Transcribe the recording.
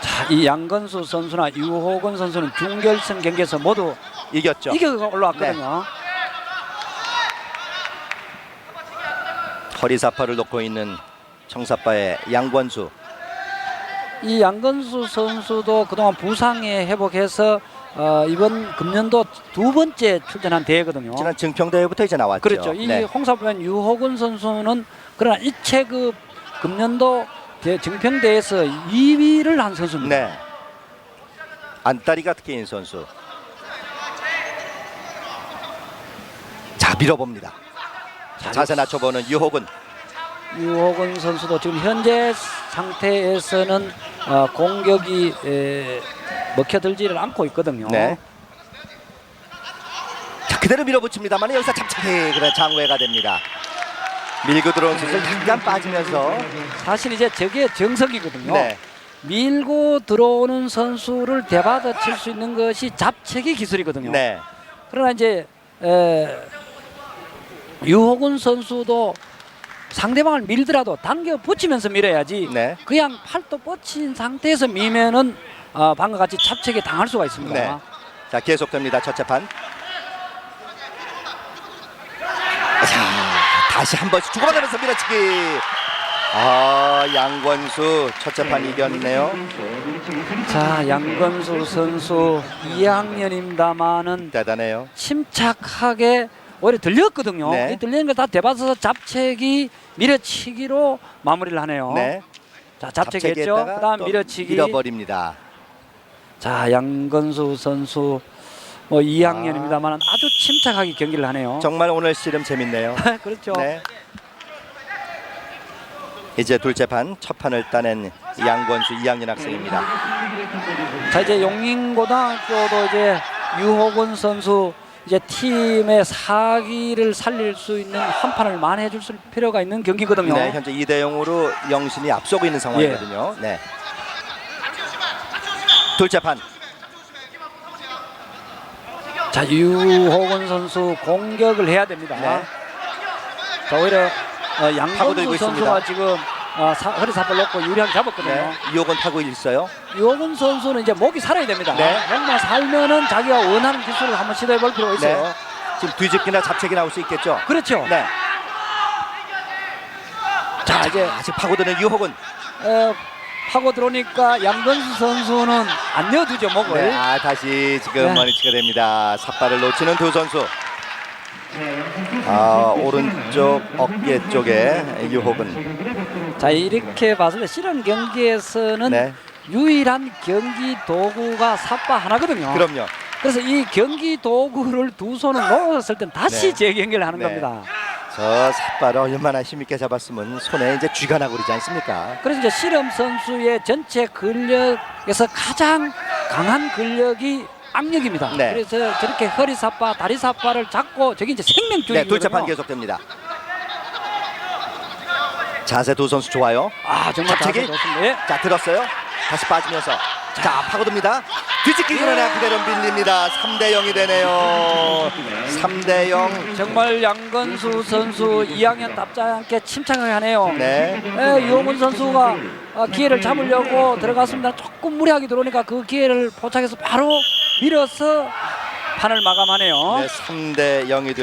자, 이 양건수 선수나 유호근 선수는 중결승 경기에서 모두 이겼죠. 이겨 올라왔거든요. 허리 사파를 놓고 있는 청사파의 양권수. 이 양건수 선수도 그동안 부상에 회복해서 어, 이번 금년도 두 번째 출전한 대회거든요. 지난 증평대회부터 이제 나왔죠. 그렇죠. 이 네. 홍사편 유호근 선수는 그러나 이체급 금년도 대- 증평대에서 2위를 한 선수입니다. 네. 안다리가 특기인 선수. 자 밀어봅니다. 자, 자세 낮춰보는 유호근. 유호근 선수도 지금 현재 상태에서는 어, 공격이 에, 먹혀들지를 않고 있거든요. 네. 자 그대로 밀어붙입니다만 여기서 잡착이 그런 장외가 됩니다. 밀고 들어온 선수 약간 빠지면서 사실 이제 저게 정석이거든요. 네. 밀고 들어오는 선수를 대받아 칠 수 있는 것이 잡채기 기술이거든요. 네. 그러나 이제 에, 유호근 선수도 상대방을 밀더라도 당겨 붙이면서 밀어야지 네. 그냥 팔도 뻗친 상태에서 밀면은 어, 방금 같이 잡채기 당할 수가 있습니다. 네. 자 계속됩니다. 첫째 판. 다시 한 번씩 주고받으면서 밀어치기. 아 양권수 첫째 판 이겼네요. 자 양건수 선수 2학년입니다만은 대단해요. 침착하게 오히려 들렸거든요. 네. 이 들리는 걸 다 대받아서 잡채기 밀어치기로 마무리를 하네요. 네. 자 잡채기 했죠. 그다음 또 밀어치기. 밀어버립니다. 자 양건수 선수 뭐 2학년입니다만 아주 침착하게 경기를 하네요. 정말 오늘 씨름 재밌네요. 그렇죠. 네. 이제 둘째 판 첫 판을 따낸 양권수 2학년 학생입니다. 자 이제 용인고등학교도 이제 유호근 선수 이제 팀의 사기를 살릴 수 있는 한 판을 만회해 줄 필요가 있는 경기거든요. 네, 현재 2대 0으로 영신이 앞서고 있는 상황이거든요. 예. 네. 둘째 판. 자 유호근 선수 공격을 해야 됩니다. 네. 자 오히려 어, 파고들고 양건수 선수가 있습니다. 지금 어, 사, 허리 사발 놓고 유리하게 잡았거든요. 네. 이호건 타고 있어요. 유호근 선수는 이제 목이 살아야 됩니다. 네. 목만 살면은 자기가 원하는 기술을 한번 시도해 볼 필요가 있어요. 네. 지금 뒤집기나 잡채기 나올 수 있겠죠. 그렇죠. 네. 자 이제 아직 파고드는 유호건. 어, 하고 들어오니까 양건수 선수는 안 내어두죠 목을. 네. 아 다시 지금 네. 머리치가 됩니다. 삿발을 놓치는 두 선수. 아 오른쪽 어깨 쪽에 유호근. 자 이렇게 봤을 때 실험 경기에서는 네. 유일한 경기 도구가 삿바 하나거든요. 그럼요. 그래서 이 경기 도구를 두 손을 놓았을 땐 다시 네. 재경기를 하는 네. 겁니다. 저 삿발을 얼마나 힘있게 잡았으면 손에 이제 쥐가 나고 그러지 않습니까? 그래서 이제 실험 선수의 전체 근력에서 가장 강한 근력이 악력입니다. 네. 그래서 저렇게 허리 삿바, 다리 삿바를 잡고 저게 이제 생명줄이거든요. 네, 둘째 판 계속됩니다. 자세 두 선수 좋아요. 아 정말 잡채기? 자세 좋습니다. 예. 자 들었어요. 다시 빠지면서 자 파고듭니다. 뒤집기 그러나 그대로 밀립니다. 3대 0이 되네요. 3대 0. 정말 양건수 선수 2학년 답지 않게 침착하게 하네요. 네. 예, 유호문 선수가 어, 기회를 잡으려고 들어갔습니다. 조금 무리하게 들어오니까 그 기회를 포착해서 바로 밀어서 판을 마감하네요. 네, 3대 0이